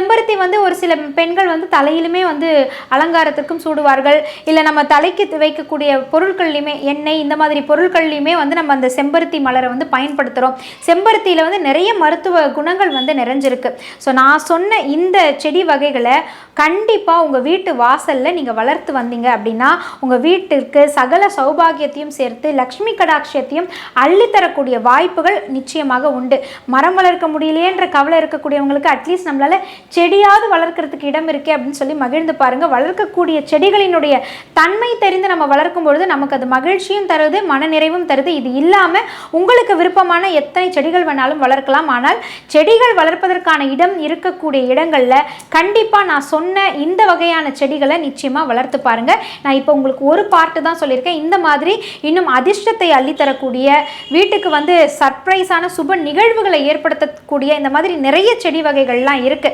செம்பருத்தி வந்து ஒரு சில பெண்கள் வந்து தலையிலுமே வந்து அலங்காரத்துக்கும் சூடுவார்கள். இல்லை நம்ம தலைக்கு வைக்கக்கூடிய பொருட்கள்லையுமே எண்ணெய் இந்த மாதிரி பொருட்கள்லையுமே வந்து நம்ம அந்த செம்பருத்தி மலரை வந்து பயன்படுத்துகிறோம் செம்பருத்தியில் வந்து நிறைய மருத்துவ குணங்கள் வந்து நிறைஞ்சிருக்கு. ஸோ நான் சொன்ன இந்த செடி வகைகளை கண்டிப்பாக உங்கள் வீட்டு வாசலில் நீங்கள் வளர்த்து வந்தீங்க அப்படின்னா உங்கள் வீட்டிற்கு சகல சௌபாகியத்தையும் சேர்த்து லக்ஷ்மி கடாட்சியத்தையும் அள்ளித்தரக்கூடிய வாய்ப்புகள் நிச்சயமாக உண்டு. மரம் வளர்க்க முடியலையேன்ற கவலை இருக்கக்கூடியவங்களுக்கு அட்லீஸ்ட் நம்மளால் செடியாவது வளர்க்கறதுக்கு இடம் இருக்கே அப்படின்னு சொல்லி மகிழ்ந்து பாருங்கள் வளர்க்கக்கூடிய செடிகளினுடைய தன்மை தெரிந்து நம்ம வளர்க்கும் பொழுது நமக்கு அது மகிழ்ச்சியும் தருது மனநிறைவும் தருது. இது இல்லாமல் உங்களுக்கு விருப்பமான எத்தனை செடிகள் வேணாலும் வளர்க்கலாம். ஆனால் செடிகள் வளர்ப்பதற்கான இடம் இருக்கக்கூடிய இடங்களில் கண்டிப்பாக நான் சொன்ன இந்த வகையான செடிகளை நிச்சயமாக வளர்த்து பாருங்க. நான் இப்போ உங்களுக்கு ஒரு பாட்டு தான் சொல்லியிருக்கேன். இந்த மாதிரி இன்னும் அதிர்ஷ்டத்தை அள்ளித்தரக்கூடிய வீட்டுக்கு வந்து சர்ப்ரைஸான சுப நிகழ்வுகளை ஏற்படுத்தக்கூடிய இந்த மாதிரி நிறைய செடி வகைகள்லாம் இருக்குது